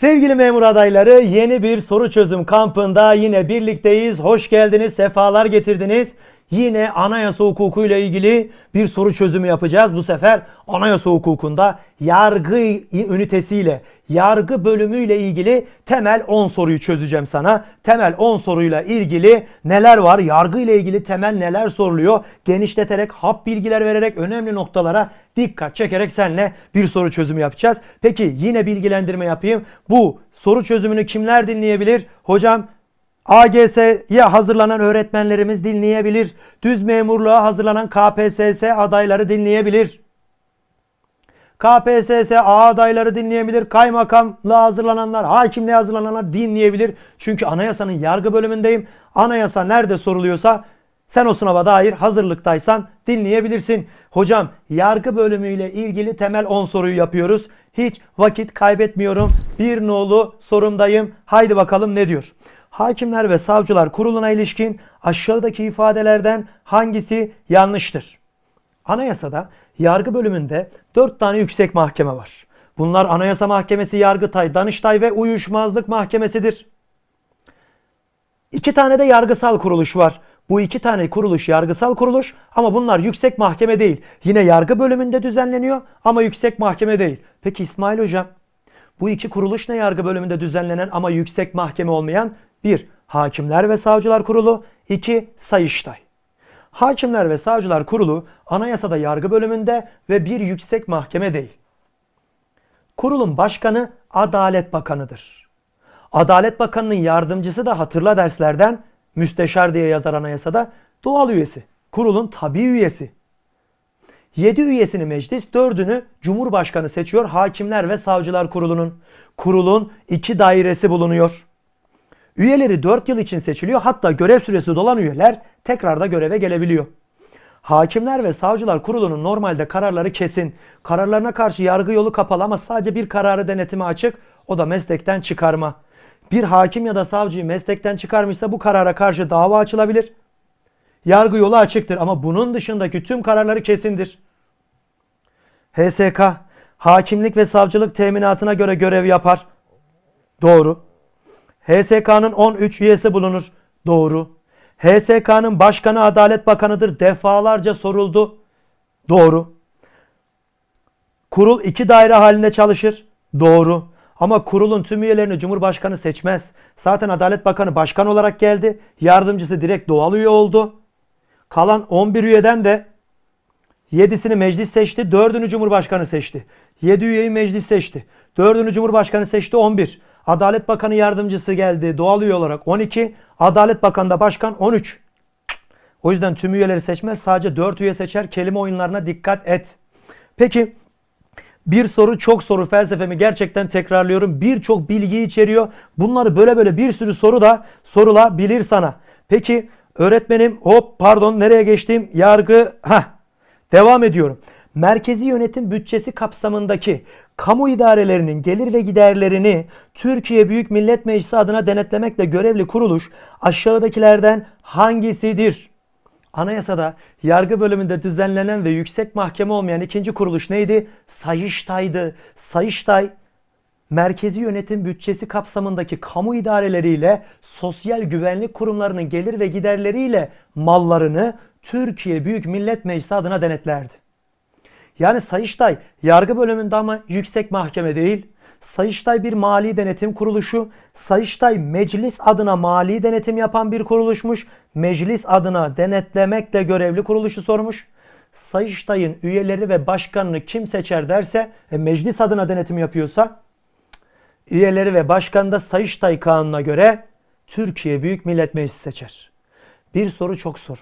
Sevgili memur adayları yeni bir soru çözüm kampında yine birlikteyiz. Hoş geldiniz, sefalar getirdiniz. Yine anayasa hukukuyla ilgili bir soru çözümü yapacağız. Bu sefer anayasa hukukunda yargı ünitesiyle, yargı bölümüyle ilgili temel 10 soruyu çözeceğim sana. Temel 10 soruyla ilgili neler var? Yargı ile ilgili temel neler soruluyor? Genişleterek, hap bilgiler vererek önemli noktalara dikkat çekerek seninle bir soru çözümü yapacağız. Peki yine bilgilendirme yapayım. Bu soru çözümünü kimler dinleyebilir? Hocam AGS'ye hazırlanan öğretmenlerimiz dinleyebilir. Düz memurluğa hazırlanan KPSS adayları dinleyebilir. KPSS A adayları dinleyebilir. Kaymakamlığa hazırlananlar, hakimliğe hazırlananlar dinleyebilir. Çünkü anayasanın yargı bölümündeyim. Anayasa nerede soruluyorsa sen o sınava dair hazırlıktaysan dinleyebilirsin. Hocam yargı bölümüyle ilgili temel 10 soruyu yapıyoruz. Hiç vakit kaybetmiyorum. Bir nolu sorumdayım. Haydi bakalım ne diyor? Hakimler ve Savcılar Kurulu'na ilişkin aşağıdaki ifadelerden hangisi yanlıştır? Anayasada yargı bölümünde 4 tane yüksek mahkeme var. Bunlar Anayasa Mahkemesi, Yargıtay, Danıştay ve Uyuşmazlık Mahkemesidir. İki tane de yargısal kuruluş var. Bu iki tane kuruluş yargısal kuruluş ama bunlar yüksek mahkeme değil. Yine yargı bölümünde düzenleniyor ama yüksek mahkeme değil. Peki İsmail Hocam bu iki kuruluş ne yargı bölümünde düzenlenen ama yüksek mahkeme olmayan? 1. Hakimler ve Savcılar Kurulu 2. Sayıştay. Hakimler ve Savcılar Kurulu anayasada yargı bölümünde ve bir yüksek mahkeme değil. Kurulun başkanı Adalet Bakanı'dır. Adalet Bakanı'nın yardımcısı da hatırla derslerden müsteşar diye yazar anayasada doğal üyesi. Kurulun tabi üyesi. 7 üyesini meclis, 4'ünü Cumhurbaşkanı seçiyor Hakimler ve Savcılar Kurulu'nun. Kurulun iki dairesi bulunuyor. Üyeleri 4 yıl için seçiliyor. Hatta görev süresi dolan üyeler tekrar da göreve gelebiliyor. Hakimler ve Savcılar Kurulu'nun normalde kararları kesin. Kararlarına karşı yargı yolu kapalı ama sadece bir kararı denetime açık. O da meslekten çıkarma. Bir hakim ya da savcıyı meslekten çıkarmışsa bu karara karşı dava açılabilir. Yargı yolu açıktır ama bunun dışındaki tüm kararları kesindir. HSK hakimlik ve savcılık teminatına göre görev yapar. Doğru. HSK'nın 13 üyesi bulunur. Doğru. HSK'nın başkanı Adalet Bakanı'dır. Defalarca soruldu. Doğru. Kurul iki daire halinde çalışır. Doğru. Ama kurulun tüm üyelerini Cumhurbaşkanı seçmez. Zaten Adalet Bakanı başkan olarak geldi. Yardımcısı direkt doğal üye oldu. Kalan 11 üyeden de 7'sini meclis seçti, 4'ünü Cumhurbaşkanı seçti. 7 üyeyi meclis seçti. 4'ünü Cumhurbaşkanı seçti 11. Adalet Bakanı yardımcısı geldi doğal üye olarak 12. Adalet Bakanı da başkan 13. O yüzden tüm üyeleri seçmez. Sadece 4 üye seçer. Kelime oyunlarına dikkat et. Peki bir soru çok soru felsefemi gerçekten tekrarlıyorum. Birçok bilgi içeriyor. Bunları böyle böyle bir sürü soru da sorulabilir sana. Peki öğretmenim hop pardon nereye geçtim? Yargı ha devam ediyorum. Merkezi yönetim bütçesi kapsamındaki kamu idarelerinin gelir ve giderlerini Türkiye Büyük Millet Meclisi adına denetlemekle görevli kuruluş aşağıdakilerden hangisidir? Anayasada yargı bölümünde düzenlenen ve yüksek mahkeme olmayan ikinci kuruluş neydi? Sayıştay'dı. Sayıştay merkezi yönetim bütçesi kapsamındaki kamu idareleriyle sosyal güvenlik kurumlarının gelir ve giderleriyle mallarını Türkiye Büyük Millet Meclisi adına denetlerdi. Yani Sayıştay yargı bölümünde ama yüksek mahkeme değil. Sayıştay bir mali denetim kuruluşu. Sayıştay meclis adına mali denetim yapan bir kuruluşmuş. Meclis adına denetlemekle görevli kuruluşu sormuş. Sayıştay'ın üyeleri ve başkanını kim seçer derse e, meclis adına denetim yapıyorsa üyeleri ve başkanı da Sayıştay kanununa göre Türkiye Büyük Millet Meclisi seçer. Bir soru çok soru.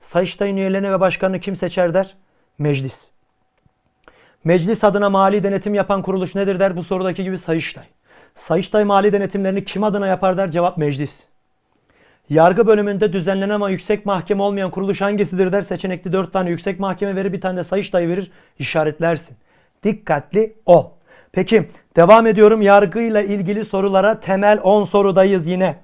Sayıştay'ın üyelerini ve başkanını kim seçer der? Meclis. Meclis adına mali denetim yapan kuruluş nedir der bu sorudaki gibi Sayıştay. Sayıştay mali denetimlerini kim adına yapar der cevap meclis. Yargı bölümünde düzenlenen ama yüksek mahkeme olmayan kuruluş hangisidir der seçenekli 4 tane yüksek mahkeme verir bir tane de Sayıştay verir işaretlersin. Dikkatli ol. Peki devam ediyorum yargıyla ilgili sorulara temel 10 sorudayız yine.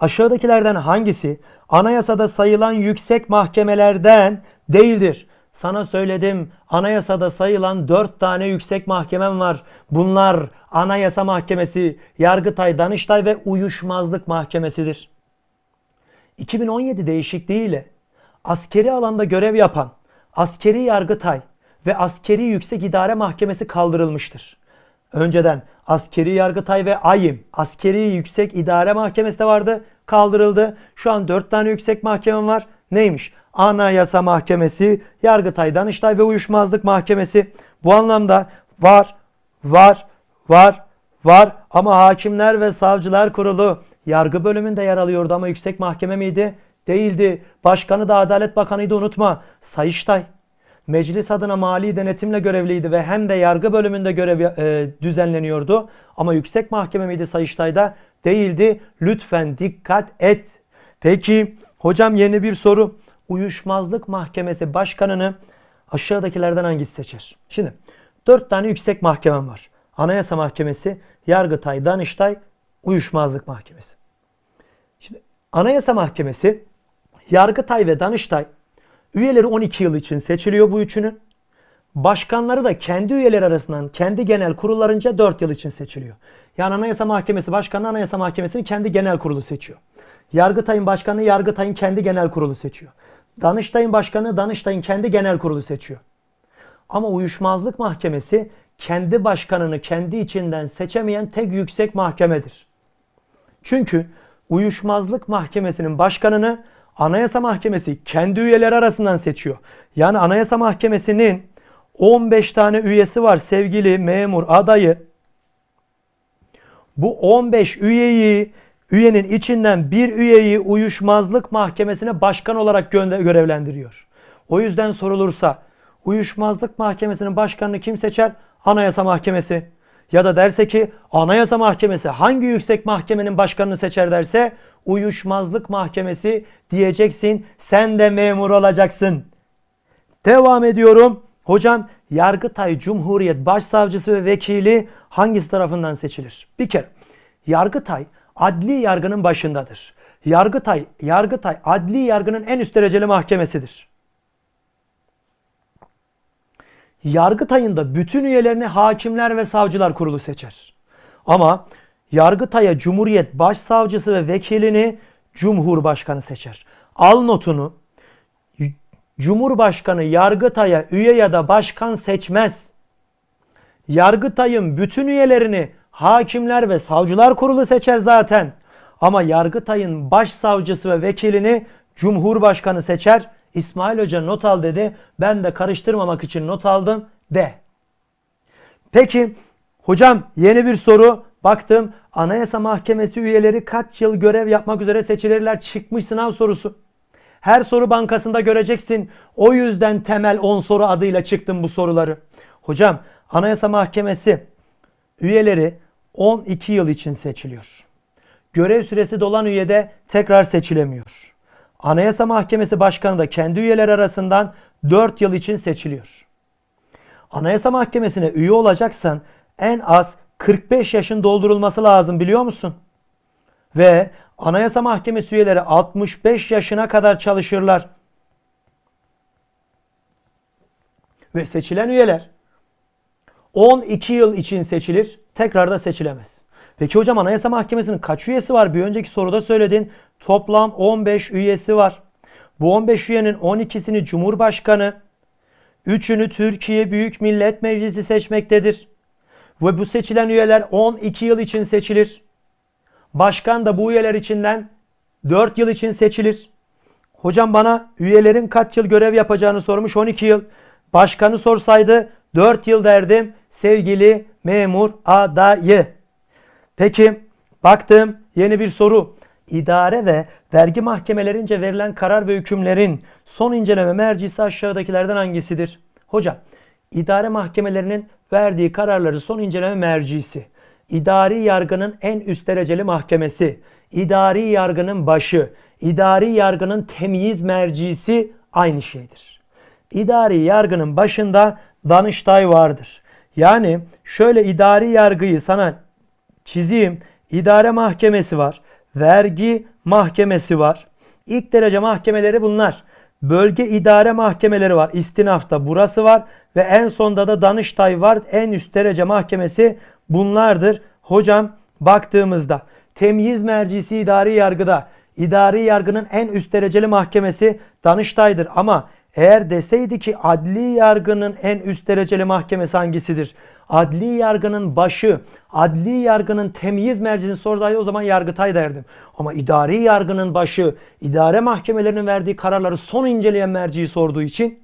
Aşağıdakilerden hangisi anayasada sayılan yüksek mahkemelerden değildir? Sana söyledim. Anayasada sayılan 4 tane yüksek mahkemem var. Bunlar Anayasa Mahkemesi, Yargıtay, Danıştay ve Uyuşmazlık Mahkemesidir. 2017 değişikliğiyle askeri alanda görev yapan Askeri Yargıtay ve Askeri Yüksek İdare Mahkemesi kaldırılmıştır. Önceden Askeri Yargıtay ve AYİM, Askeri Yüksek İdare Mahkemesi de vardı, kaldırıldı. Şu an 4 tane yüksek mahkemem var. Neymiş? Anayasa Mahkemesi, Yargıtay, Danıştay ve Uyuşmazlık Mahkemesi. Bu anlamda var, var, var, var ama Hakimler ve Savcılar Kurulu yargı bölümünde yer alıyordu ama yüksek mahkeme miydi? Değildi. Başkanı da Adalet Bakanı'ydı unutma. Sayıştay. Meclis adına mali denetimle görevliydi ve hem de yargı bölümünde görev e, düzenleniyordu. Ama yüksek mahkeme miydi Sayıştay'da? Değildi. Lütfen dikkat et. Peki hocam yeni bir soru. Uyuşmazlık Mahkemesi Başkanı'nı aşağıdakilerden hangisi seçer? Şimdi dört tane yüksek mahkemem var. Anayasa Mahkemesi, Yargıtay, Danıştay, Uyuşmazlık Mahkemesi. Şimdi Anayasa Mahkemesi, Yargıtay ve Danıştay üyeleri 12 yıl için seçiliyor bu üçünün. Başkanları da kendi üyeleri arasından kendi genel kurullarınca 4 yıl için seçiliyor. Yani Anayasa Mahkemesi Başkanı Anayasa Mahkemesi'nin kendi genel kurulu seçiyor. Yargıtay'ın başkanı Yargıtay'ın kendi genel kurulu seçiyor. Danıştay'ın başkanı Danıştay'ın kendi genel kurulu seçiyor. Ama uyuşmazlık mahkemesi kendi başkanını kendi içinden seçemeyen tek yüksek mahkemedir. Çünkü uyuşmazlık mahkemesinin başkanını Anayasa Mahkemesi kendi üyeleri arasından seçiyor. Yani Anayasa Mahkemesi'nin 15 tane üyesi var sevgili memur adayı. Bu 15 üyeyi üyenin içinden bir üyeyi uyuşmazlık mahkemesine başkan olarak görevlendiriyor. O yüzden sorulursa uyuşmazlık mahkemesinin başkanını kim seçer? Anayasa Mahkemesi. Ya da derse ki Anayasa Mahkemesi hangi yüksek mahkemenin başkanını seçer derse uyuşmazlık mahkemesi diyeceksin. Sen de memur olacaksın. Devam ediyorum. Hocam Yargıtay Cumhuriyet Başsavcısı ve Vekili hangisi tarafından seçilir? Bir kere Yargıtay adli yargının başındadır. Yargıtay, Yargıtay adli yargının en üst dereceli mahkemesidir. Yargıtay'ın da bütün üyelerini hakimler ve savcılar kurulu seçer. Ama Yargıtay'a Cumhuriyet Başsavcısı ve vekilini Cumhurbaşkanı seçer. Al notunu. Cumhurbaşkanı Yargıtay'a üye ya da başkan seçmez. Yargıtay'ın bütün üyelerini hakimler ve savcılar kurulu seçer zaten. Ama Yargıtay'ın başsavcısı ve vekilini Cumhurbaşkanı seçer. İsmail Hoca not al dedi. Ben de karıştırmamak için not aldım de. Peki hocam yeni bir soru. Baktım Anayasa Mahkemesi üyeleri kaç yıl görev yapmak üzere seçilirler çıkmış sınav sorusu. Her soru bankasında göreceksin. O yüzden temel 10 soru adıyla çıktım bu soruları. Hocam Anayasa Mahkemesi üyeleri 12 yıl için seçiliyor. Görev süresi dolan üyede tekrar seçilemiyor. Anayasa Mahkemesi Başkanı da kendi üyeler arasından 4 yıl için seçiliyor. Anayasa Mahkemesi'ne üye olacaksan en az 45 yaşın doldurulması lazım biliyor musun? Ve Anayasa Mahkemesi üyeleri 65 yaşına kadar çalışırlar. Ve seçilen üyeler 12 yıl için seçilir, tekrar da seçilemez. Peki hocam Anayasa Mahkemesi'nin kaç üyesi var? Bir önceki soruda söyledin. Toplam 15 üyesi var. Bu 15 üyenin 12'sini Cumhurbaşkanı, 3'ünü Türkiye Büyük Millet Meclisi seçmektedir. Ve bu seçilen üyeler 12 yıl için seçilir. Başkan da bu üyeler içinden 4 yıl için seçilir. Hocam bana üyelerin kaç yıl görev yapacağını sormuş 12 yıl. Başkanı sorsaydı 4 yıl derdim sevgili memur adayı. Peki baktım yeni bir soru. İdare ve vergi mahkemelerince verilen karar ve hükümlerin son inceleme mercisi aşağıdakilerden hangisidir? Hocam idare mahkemelerinin verdiği kararları son inceleme mercisi, idari yargının en üst dereceli mahkemesi, idari yargının başı, idari yargının temyiz mercisi aynı şeydir. İdari yargının başında Danıştay vardır. Yani şöyle idari yargıyı sana çizeyim. İdare mahkemesi var. Vergi mahkemesi var. İlk derece mahkemeleri bunlar. Bölge idare mahkemeleri var. İstinafta burası var ve en sonda da Danıştay var. En üst derece mahkemesi bunlardır. Hocam baktığımızda temyiz mercisi idari yargıda idari yargının en üst dereceli mahkemesi Danıştay'dır ama eğer deseydi ki adli yargının en üst dereceli mahkemesi hangisidir? Adli yargının başı, adli yargının temyiz mercisini sorsaydı o zaman Yargıtay derdim. Ama idari yargının başı, idare mahkemelerinin verdiği kararları son inceleyen merciyi sorduğu için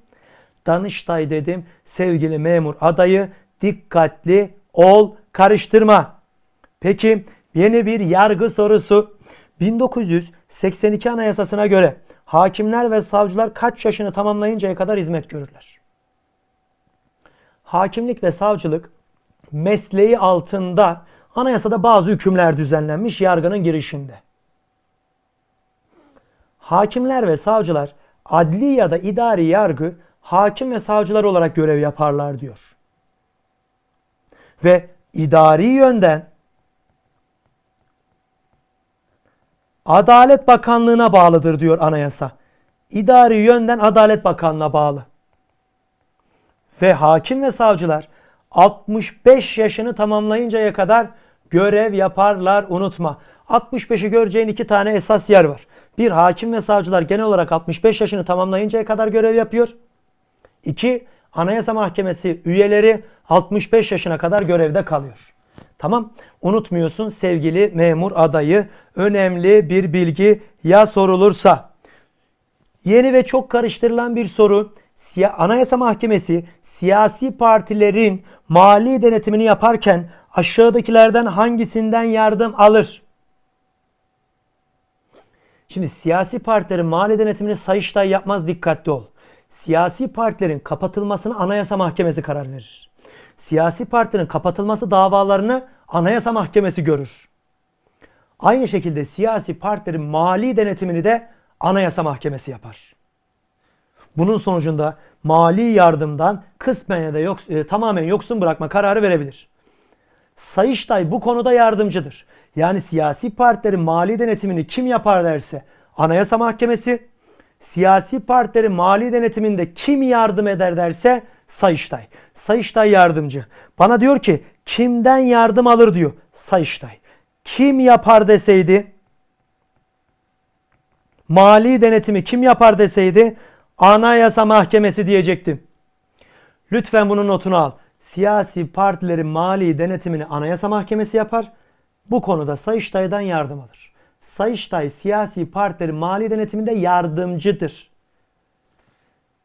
Danıştay dedim. Sevgili memur adayı dikkatli ol, karıştırma. Peki yeni bir yargı sorusu. 1982 Anayasasına göre hakimler ve savcılar kaç yaşını tamamlayıncaya kadar hizmet görürler? Hakimlik ve savcılık mesleği altında anayasada bazı hükümler düzenlenmiş yargının girişinde. Hakimler ve savcılar adli ya da idari yargı hakim ve savcılar olarak görev yaparlar diyor. Ve idari yönden Adalet Bakanlığı'na bağlıdır diyor anayasa. İdari yönden Adalet Bakanlığı'na bağlı. Ve hakim ve savcılar 65 yaşını tamamlayıncaya kadar görev yaparlar unutma. 65'i göreceğin iki tane esas yer var. Bir hakim ve savcılar genel olarak 65 yaşını tamamlayıncaya kadar görev yapıyor. İki Anayasa Mahkemesi üyeleri 65 yaşına kadar görevde kalıyor. Tamam. Unutmuyorsun sevgili memur adayı. Önemli bir bilgi ya sorulursa. Yeni ve çok karıştırılan bir soru. Anayasa Mahkemesi siyasi partilerin mali denetimini yaparken aşağıdakilerden hangisinden yardım alır? Şimdi siyasi partilerin mali denetimini Sayıştay yapmaz dikkatli ol. Siyasi partilerin kapatılmasını Anayasa Mahkemesi karar verir. Siyasi partinin kapatılması davalarını Anayasa Mahkemesi görür. Aynı şekilde siyasi partilerin mali denetimini de Anayasa Mahkemesi yapar. Bunun sonucunda mali yardımdan kısmen ya da yok, e, tamamen yoksun bırakma kararı verebilir. Sayıştay bu konuda yardımcıdır. Yani siyasi partilerin mali denetimini kim yapar derse Anayasa Mahkemesi, siyasi partilerin mali denetiminde kim yardım eder derse Sayıştay. Sayıştay yardımcı. Bana diyor ki kimden yardım alır diyor. Sayıştay. Kim yapar deseydi mali denetimi kim yapar deseydi Anayasa Mahkemesi diyecektim. Lütfen bunun notunu al. Siyasi partilerin mali denetimini Anayasa Mahkemesi yapar. Bu konuda Sayıştay'dan yardım alır. Sayıştay siyasi partilerin mali denetiminde yardımcıdır.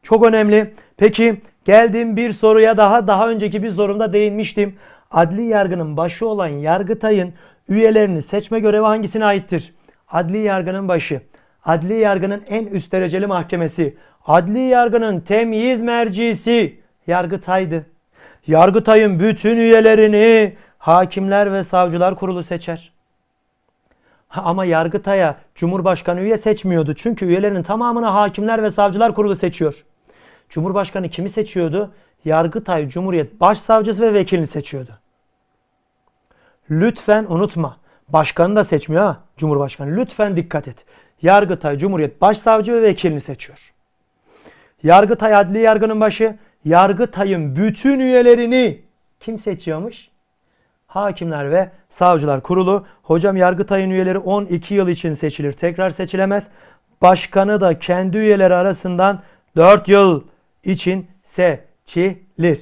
Çok önemli. Peki geldiğim bir soruya daha daha önceki bir sorumda değinmiştim. Adli yargının başı olan Yargıtay'ın üyelerini seçme görevi hangisine aittir? Adli yargının başı. Adli yargının en üst dereceli mahkemesi. Adli yargının temyiz mercisi Yargıtay'dı. Yargıtay'ın bütün üyelerini Hakimler ve Savcılar Kurulu seçer. Ha, ama Yargıtay'a Cumhurbaşkanı üye seçmiyordu. Çünkü üyelerinin tamamını Hakimler ve Savcılar Kurulu seçiyor. Cumhurbaşkanı kimi seçiyordu? Yargıtay Cumhuriyet Başsavcısı ve vekilini seçiyordu. Lütfen unutma. Başkanı da seçmiyor ha Cumhurbaşkanı. Lütfen dikkat et. Yargıtay Cumhuriyet Başsavcı ve vekilini seçiyor. Yargıtay adli yargının başı. Yargıtay'ın bütün üyelerini kim seçiyormuş? Hakimler ve Savcılar Kurulu. Hocam Yargıtay'ın üyeleri 12 yıl için seçilir. Tekrar seçilemez. Başkanı da kendi üyeleri arasından 4 yıl için seçilir.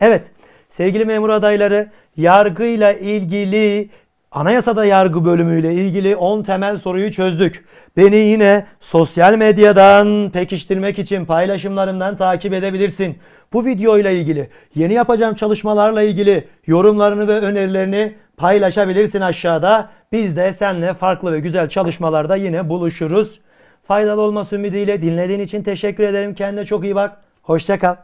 Evet sevgili memur adayları yargıyla ilgili anayasada yargı bölümüyle ilgili 10 temel soruyu çözdük. Beni yine sosyal medyadan pekiştirmek için paylaşımlarımdan takip edebilirsin. Bu videoyla ilgili yeni yapacağım çalışmalarla ilgili yorumlarını ve önerilerini paylaşabilirsin aşağıda. Biz de seninle farklı ve güzel çalışmalarda yine buluşuruz. Faydalı olması ümidiyle dinlediğin için teşekkür ederim. Kendine çok iyi bak. Hoşça kal.